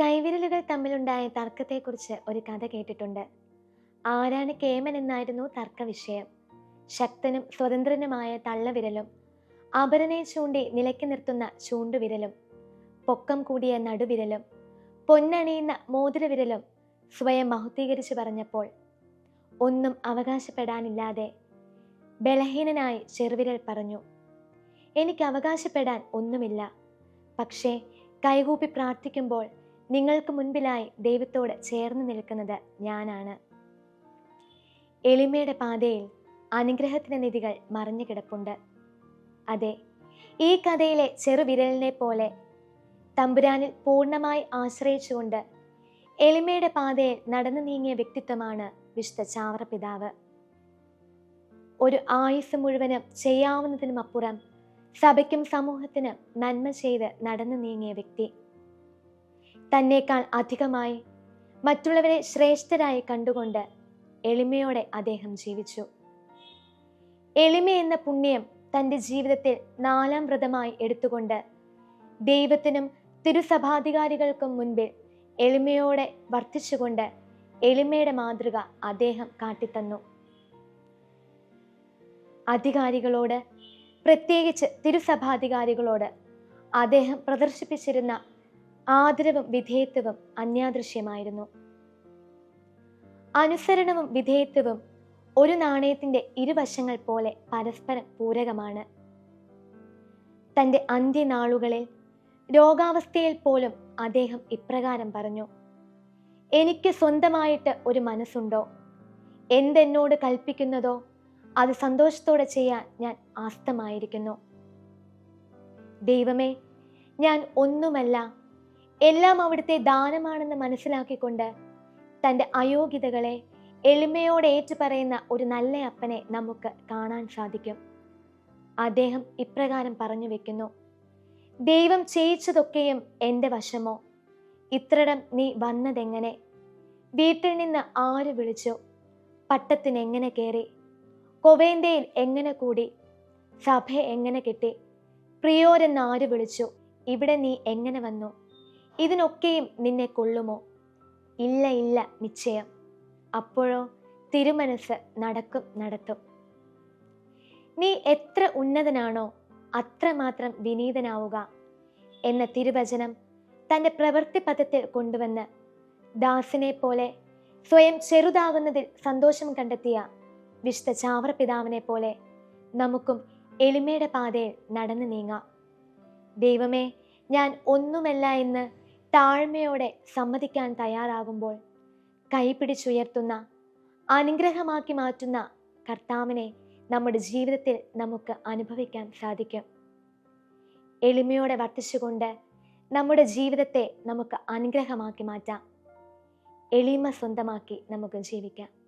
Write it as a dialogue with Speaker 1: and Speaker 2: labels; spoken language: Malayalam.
Speaker 1: തമ്മിലുണ്ടായ തർക്കത്തെക്കുറിച്ച് ഒരു കഥ കേട്ടിട്ടുണ്ട്. ആരാണ് കേമൻ എന്നായിരുന്നു തർക്ക വിഷയം ശക്തനും സ്വതന്ത്രനുമായ തള്ളവിരലും അപരനെ ചൂണ്ടി നിലയ്ക്ക് നിർത്തുന്ന ചൂണ്ടുവിരലും പൊക്കം കൂടിയ നടുവിരലും പൊന്നണിയുന്ന മോതിരവിരലും സ്വയം മഹത്വീകരിച്ചു പറഞ്ഞപ്പോൾ ഒന്നും അവകാശപ്പെടാനില്ലാതെ ബലഹീനനായി ചെറുവിരൽ പറഞ്ഞു എനിക്ക് അവകാശപ്പെടാൻ ഒന്നുമില്ല. പക്ഷേ കൈകൂപ്പി പ്രാർത്ഥിക്കുമ്പോൾ നിങ്ങൾക്ക് മുൻപിലായി ദൈവത്തോട് ചേർന്ന് നിൽക്കുന്നത് ഞാനാണ്. എളിമയുടെ പാതയിൽ അനുഗ്രഹത്തിന് നിധികൾ മറിഞ്ഞു കിടപ്പുണ്ട്. അതെ ഈ കഥയിലെ ചെറുവിരലിനെ പോലെ തമ്പുരാനിൽ പൂർണമായി ആശ്രയിച്ചുകൊണ്ട് എളിമയുടെ പാതയിൽ നടന്നു നീങ്ങിയ വ്യക്തിത്വമാണ് വിശുദ്ധ ചാവറ പിതാവ്. ഒരു ആയുസ് മുഴുവനും ചെയ്യാവുന്നതിനുമപ്പുറം സഭയ്ക്കും സമൂഹത്തിനും നന്മ ചെയ്ത് നടന്നു നീങ്ങിയ വ്യക്തി. തന്നേക്കാൾ അധികമായി മറ്റുള്ളവരെ ശ്രേഷ്ഠരായി കണ്ടുകൊണ്ട് എളിമയോടെ അദ്ദേഹം ജീവിച്ചു. എളിമ എന്ന പുണ്യം തന്റെ ജീവിതത്തിൽ നാലാം വ്രതമായി എടുത്തുകൊണ്ട് ദൈവത്തിനും തിരുസഭാധികാരികൾക്കും മുൻപിൽ എളിമയോടെ വർദ്ധിച്ചുകൊണ്ട് എളിമയുടെ മാതൃക അദ്ദേഹം കാട്ടിത്തന്നു. അധികാരികളോട് പ്രത്യേകിച്ച് തിരുസഭാധികാരികളോട് അദ്ദേഹം പ്രദർശിപ്പിച്ചിരുന്ന ആദരവും വിധേയത്വവും അന്യാദൃശ്യമായിരുന്നു. അനുസരണവും വിധേയത്വവും ഒരു നാണയത്തിന്റെ ഇരുവശങ്ങൾ പോലെ പരസ്പരം പൂരകമാണ്. തന്റെ അന്ത്യനാളുകളിൽ രോഗാവസ്ഥയിൽ പോലും അദ്ദേഹം ഇപ്രകാരം പറഞ്ഞു എനിക്ക് സ്വന്തമായിട്ട് ഒരു മനസ്സുണ്ടോ? എന്തെന്നോട് കൽപ്പിക്കുന്നതോ? അത് സന്തോഷത്തോടെ ചെയ്യാൻ ഞാൻ ആസ്തമായിരിക്കുന്നു. ദൈവമേ ഞാൻ ഒന്നുമല്ല എല്ലാം അവിടുത്തെ ദാനമാണെന്ന് മനസ്സിലാക്കിക്കൊണ്ട് തന്റെ അയോഗ്യതകളെ എളിമയോടെ ഏറ്റുപറയുന്ന ഒരു നല്ല അപ്പനെ നമുക്ക് കാണാൻ സാധിക്കും. അദ്ദേഹം ഇപ്രകാരം പറഞ്ഞു വെക്കുന്നു ദൈവം ചെയ്യിച്ചതൊക്കെയും എന്റെ വശമോ? ഇത്രടം നീ വന്നതെങ്ങനെ? വീട്ടിൽ നിന്ന് ആര് വിളിച്ചു? പട്ടത്തിന് എങ്ങനെ കയറി? കൊവേന്തയിൽ എങ്ങനെ കൂടി? സഭ എങ്ങനെ കിട്ടി? പ്രിയോരെന്ന് ആര് വിളിച്ചു? ഇവിടെ നീ എങ്ങനെ വന്നു? ഇതിനൊക്കെയും നിന്നെ കൊള്ളുമോ? ഇല്ല ഇല്ല നിശ്ചയം. അപ്പോഴോ തിരുമനസ് നടക്കും നടത്തും. നീ എത്ര ഉന്നതനാണോ അത്രമാത്രം വിനീതനാവുക എന്ന തിരുവചനം തന്റെ പ്രവൃത്തി പദത്തിൽ കൊണ്ടുവന്ന് ദാസിനെ പോലെ സ്വയം ചെറുതാകുന്നതിൽ സന്തോഷം കണ്ടെത്തിയ വിശുദ്ധ ചാവറ പിതാവിനെ പോലെ നമുക്കും എളിമയുടെ പാതയിൽ നടന്നു നീങ്ങാം. ദൈവമേ ഞാൻ ഒന്നുമല്ല എന്ന് താഴ്മയോടെ സമ്മതിക്കാൻ തയ്യാറാകുമ്പോൾ കൈപിടിച്ചുയർത്തുന്ന അനുഗ്രഹമാക്കി മാറ്റുന്ന കർത്താവിനെ നമ്മുടെ ജീവിതത്തിൽ നമുക്ക് അനുഭവിക്കാൻ സാധിക്കും. എളിമയോടെ വർത്തിച്ചുകൊണ്ട് നമ്മുടെ ജീവിതത്തെ നമുക്ക് അനുഗ്രഹമാക്കി മാറ്റാം. എളിമ സ്വന്തമാക്കി നമുക്ക് ജീവിക്കാം.